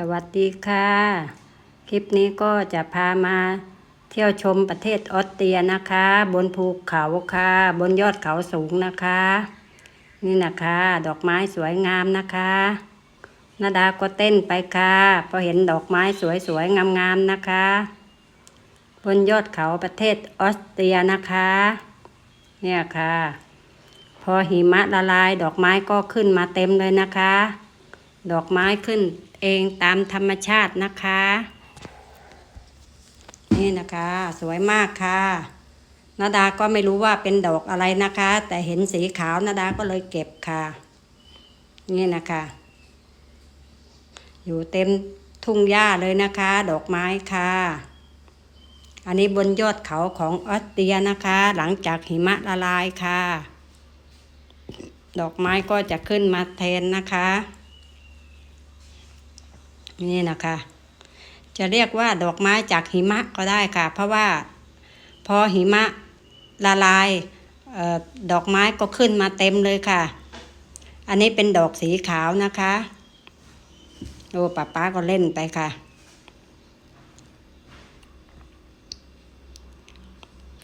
สวัสดีค่ะ คลิปนี้ก็จะพามาเที่ยวชมประเทศออสเตรียนะคะ บนภูเขาค่ะ บนยอดเขาสูงนะคะ นี่นะคะ ดอกไม้สวยงามนะคะนาดาก็เต้นไปค่ะพอเห็นดอกไม้สวยๆงามๆนะคะ บนยอดเขาประเทศออสเตรียนะคะ เนี่ยค่ะ พอหิมะละลาย ดอกไม้ก็ขึ้นมาเต็มเลยนะคะ ดอกไม้ขึ้น เองตามธรรมชาตินะคะ นี่นะคะ สวยมากค่ะนาดาก็ไม่รู้ว่าเป็นดอกอะไรนะคะ แต่เห็นสีขาวนาดาก็เลยเก็บค่ะ นี่นะคะ อยู่เต็มทุ่งหญ้าเลยนะคะ ดอกไม้ค่ะ อันนี้บนยอดเขาของออสเตรียนะคะ หลังจากหิมะละลายค่ะ ดอกไม้ก็จะขึ้นมาแทนนะคะ นี่นะคะ จะเรียกว่าดอกไม้จากหิมะก็ได้ค่ะ เพราะว่าพอหิมะละลายออดอกไม้ก็ขึ้นมาเต็มเลยค่ะ อันนี้เป็นดอกสีขาวนะคะโอ้ป้าป้าก็เล่นไปค่ะ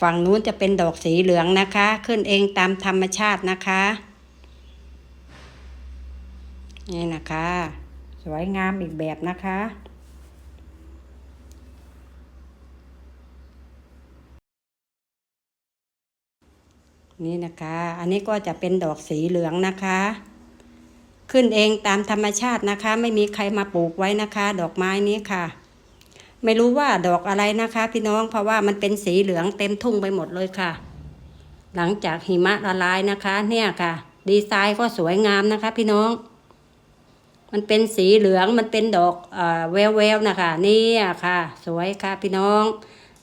ฝั่งนู้นจะเป็นดอกสีเหลืองนะคะ ขึ้นเองตามธรรมชาตินะคะ นี่นะคะ สวยงามอีกแบบนะคะ นี่นะคะ อันนี้ก็จะเป็นดอกสีเหลืองนะคะ ขึ้นเองตามธรรมชาตินะคะ ไม่มีใครมาปลูกไว้นะคะ ดอกไม้นี้ค่ะ ไม่รู้ว่าดอกอะไรนะคะ พี่น้องเพราะว่ามันเป็นสีเหลืองเต็มทุ่งไปหมดเลยค่ะ หลังจากหิมะละลายนะคะ เนี่ยค่ะ ดีไซน์ก็สวยงามนะคะ พี่น้อง มันเป็นสีเหลืองมันเป็นดอกอแวววๆนะคะนี่ค่ะ สวยค่ะพี่น้อง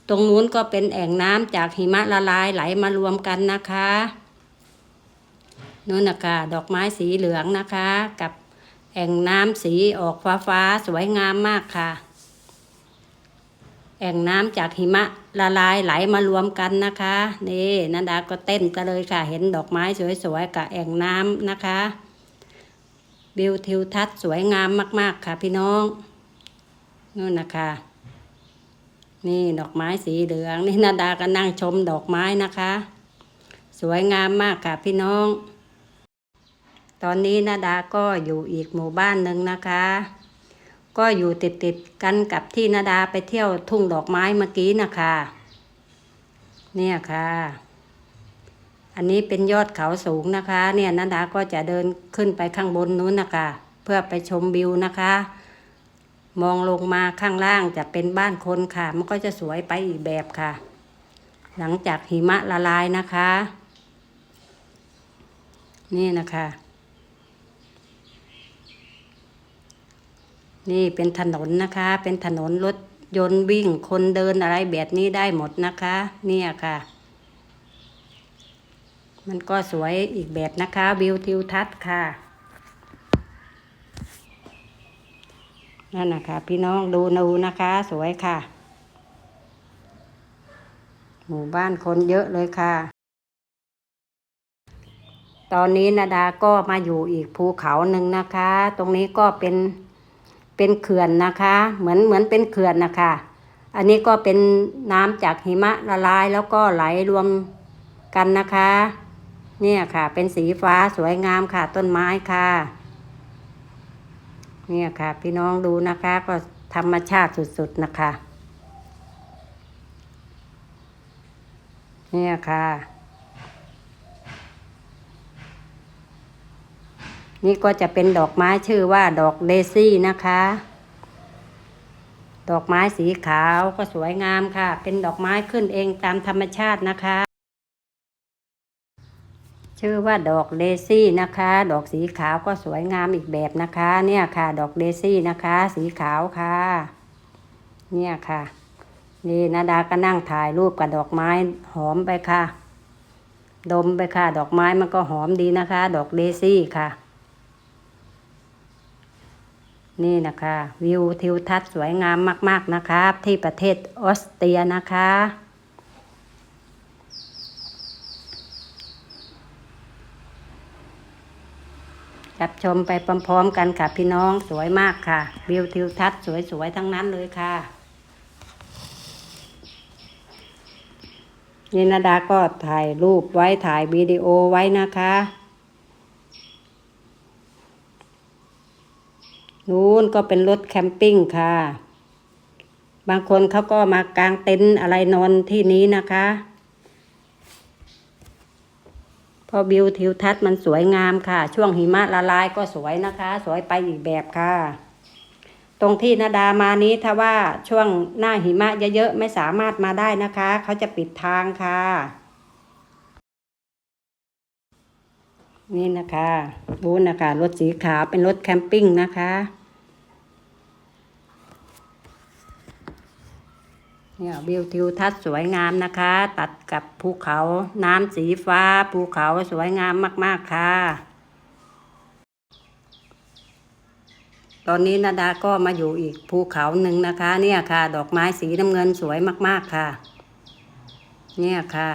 ตรงนู้นก็เป็นแอ่งน้ำจากหิมะละลายไหลมารวมกันนะคะนู่นนะคะดอกไม้สีเหลืองนะคะ กับแอ่งน้ำสีออกฟ้าฟ้าสวยงามมากค่ะ แอ่งน้ำจากหิมะละลายไหลมารวมกันนะคะ นี่นันดาก็เต้นกันเลยค่ะ เห็นดอกไม้สวยๆกับแอ่งน้ำนะคะ วิวทิวทัศน์สวยงามมาก ๆ ค่ะพี่น้องนู่นนะคะ นี่ดอกไม้สีเหลือง นี่นาดาก็นั่งชมดอกไม้นะคะ สวยงามมากค่ะพี่น้อง ตอนนี้นาดาก็อยู่อีกหมู่บ้านหนึ่งนะคะ ก็อยู่ติดติดกันกับที่นาดาไปเที่ยวทุ่งดอกไม้เมื่อกี้นะคะ เนี่ยค่ะ อันนี้เป็นยอดเขาสูงนะคะ เนี่ยนันดาก็จะเดินขึ้นไปข้างบนนู้นนะคะ เพื่อไปชมวิวนะคะ มองลงมาข้างล่างจะเป็นบ้านคนค่ะ มันก็จะสวยไปอีกแบบค่ะ หลังจากหิมะละลายนะคะ นี่นะคะ นี่เป็นถนนนะคะ เป็นถนนรถยนต์วิ่งคนเดินอะไรแบบนี้ได้หมดนะคะ เนี่ยค่ะ มันก็สวยอีกแบบนะคะวิวทิวทัศน์ค่ะนั่นนะคะ พี่น้องดูนูนะคะ สวยค่ะ หมู่บ้านคนเยอะเลยค่ะ ตอนนี้นาดาก็มาอยู่อีกภูเขาหนึ่งนะคะ ตรงนี้ก็เป็นเป็นเขื่อนนะคะ เหมือนเหมือนเป็นเขื่อนนะคะ อันนี้ก็เป็นน้ำจากหิมะละลายแล้วก็ไหลรวมกันนะคะ เนี่ยค่ะ เป็นสีฟ้าสวยงามค่ะ ต้นไม้ค่ะ เนี่ยค่ะ พี่น้องดูนะคะ ก็ธรรมชาติสุดๆนะคะ เนี่ยค่ะ นี่ก็จะเป็นดอกไม้ชื่อว่าดอกเดซี่นะคะดอกไม้สีขาวก็สวยงามค่ะ เป็นดอกไม้ขึ้นเองตามธรรมชาตินะคะ ชื่อว่าดอกเดซี่นะคะ ดอกสีขาวก็สวยงามอีกแบบนะคะ เนี่ยค่ะ ดอกเดซี่นะคะ สีขาวค่ะ เนี่ยค่ะ นี่นาดาก็นั่งถ่ายรูปกับดอกไม้หอมไปค่ะ ดมไปค่ะ ดอกไม้มันก็หอมดีนะคะ ดอกเดซี่ค่ะ นี่นะคะ วิวทิวทัศน์สวยงามมาก ๆนะคะ ที่ประเทศออสเตรียนะคะ รับชมไปพร้อมๆกันค่ะพี่น้องสวยมากค่ะวิวทิวทัศน์สวยๆทั้งนั้นเลยค่ะนี่นาดาก็ถ่ายรูปไว้ถ่ายวิดีโอไว้นะคะนู้นก็เป็นรถแคมปิ้งค่ะ บางคนเขาก็มากางเต็นท์อะไรนอนที่นี้นะคะเพอวิวทิวทัศน์มันสวยงามค่ะ ช่วงหิมะละลายก็สวยนะคะ สวยไปอีกแบบค่ะ ตรงที่นาดามานี้ถ้าว่าช่วงหน้าหิมะเยอะๆไม่สามารถมาได้นะคะ เขาจะปิดทางค่ะ นี่นะคะบูนนะคะรถสีขาวเป็นรถแคมปิ้งนะคะ เนี่ยวิวทิวทัศน์สวยงามนะคะ ตัดกับภูเขาน้ำสีฟ้าภูเขาสวยงามมาก ๆ ค่ะ ตอนนี้นาดาก็มาอยู่อีกภูเขาหนึ่งนะคะ เนี่ยค่ะ ดอกไม้สีน้ำเงินสวยมาก ๆ ค่ะ เนี่ยค่ะ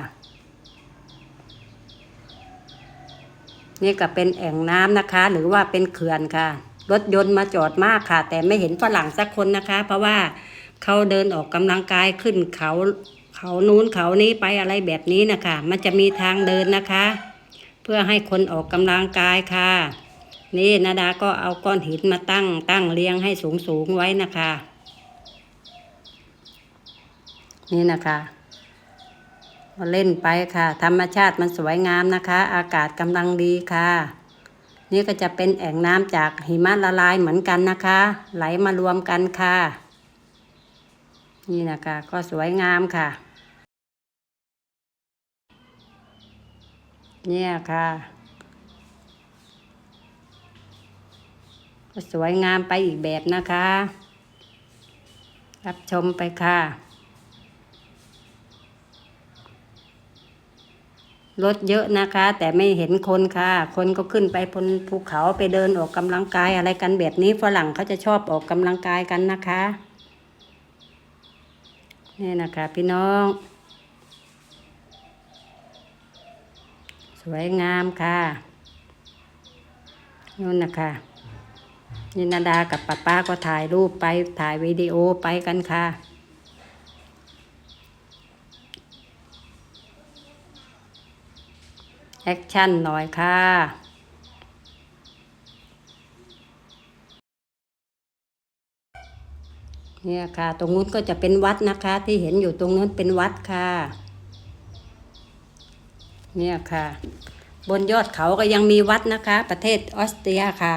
นี่ก็เป็นแอ่งน้ำนะคะ หรือว่าเป็นเขื่อนค่ะ รถยนต์มาจอดมากค่ะ แต่ไม่เห็นฝรั่งสักคนนะคะ เพราะว่า เขาเดินออกกำลังกายขึ้นเขาเขานู้นเขานี้ไปอะไรแบบนี้นะคะ มันจะมีทางเดินนะคะ เพื่อให้คนออกกำลังกายค่ะ นี่นาดาก็เอาก้อนหินมาตั้งตั้งเรียงให้สูงสูงไว้นะคะ นี่นะคะก็เล่นไปค่ะ ธรรมชาติมันสวยงามนะคะ อากาศกำลังดีค่ะ นี่ก็จะเป็นแอ่งน้ำจากหิมะละลายเหมือนกันนะคะ ไหลมารวมกันค่ะ นี่นะคะ ก็สวยงามค่ะ เนี่ยค่ะ ก็สวยงามไปอีกแบบนะคะ รับชมไปค่ะรถเยอะนะคะ แต่ไม่เห็นคนค่ะ คนก็ขึ้นไปบนภูเขาไปเดินออกกำลังกายอะไรกันแบบนี้ฝรั่งเขาจะชอบออกกำลังกายกันนะคะ นี่นะคะพี่น้อง สวยงามค่ะนู่นนะคะนี่นาดากับป้าป้าก็ถ่ายรูปไปถ่ายวิดีโอไปกันค่ะแอคชั่นหน่อยค่ะ เนี่ยค่ะ ตรงนู้นก็จะเป็นวัดนะคะ ที่เห็นอยู่ตรงนู้นเป็นวัดค่ะ เนี่ยค่ะ บนยอดเขาก็ยังมีวัดนะคะ ประเทศออสเตรียค่ะ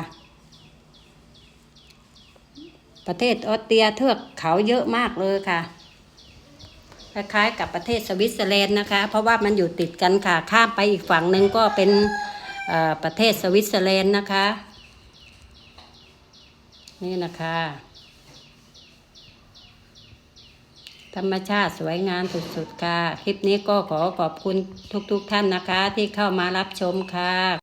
ประเทศออสเตรียเทือกเขาเยอะมากเลยค่ะคล้ายๆกับประเทศสวิตเซอร์แลนด์นะคะ เพราะว่ามันอยู่ติดกันค่ะ ข้ามไปอีกฝั่งหนึ่งก็เป็นประเทศสวิตเซอร์แลนด์นะคะ นี่นะคะ ธรรมชาติสวยงามสุดๆค่ะ คลิปนี้ก็ขอขอบคุณทุกๆท่านนะคะ ที่เข้ามารับชมค่ะ